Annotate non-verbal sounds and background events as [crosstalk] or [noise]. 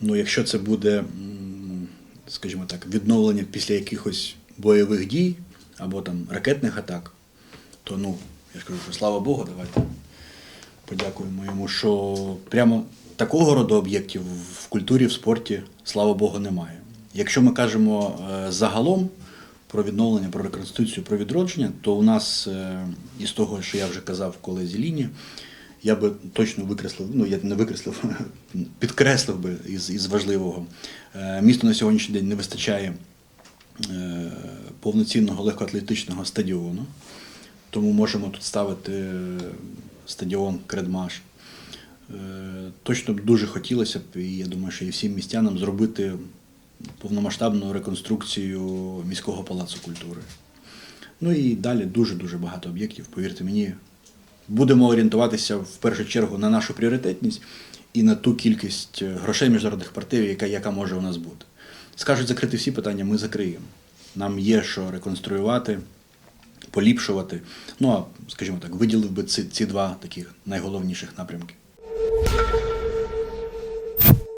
Ну, якщо це буде, скажімо так, відновлення після якихось бойових дій або там ракетних атак, то ну, я ж кажу, що слава Богу, давайте подякуємо йому, що прямо такого роду об'єктів в культурі, в спорті, слава Богу, немає. Якщо ми кажемо е, загалом про відновлення, про реконструкцію, про відродження, то у нас е, із того, що я вже казав колезі Ліні, я би точно викреслив, ну я не викреслив, [laughs] підкреслив би із, із важливого. Е, Місту на сьогоднішній день не вистачає е, повноцінного легкоатлетичного стадіону, тому можемо тут ставити е, стадіон Кредмаш. Точно б дуже хотілося б, і я думаю, що і всім містянам зробити повномасштабну реконструкцію міського палацу культури. Ну і далі дуже-дуже багато об'єктів, повірте мені. Будемо орієнтуватися в першу чергу на нашу пріоритетність і на ту кількість е, грошей міжнародних партнерів, яка, яка може у нас бути. Скажуть закрити всі питання, ми закриємо. Нам є що реконструювати, поліпшувати. Ну а скажімо так, виділив би ці, ці два таких найголовніших напрямки.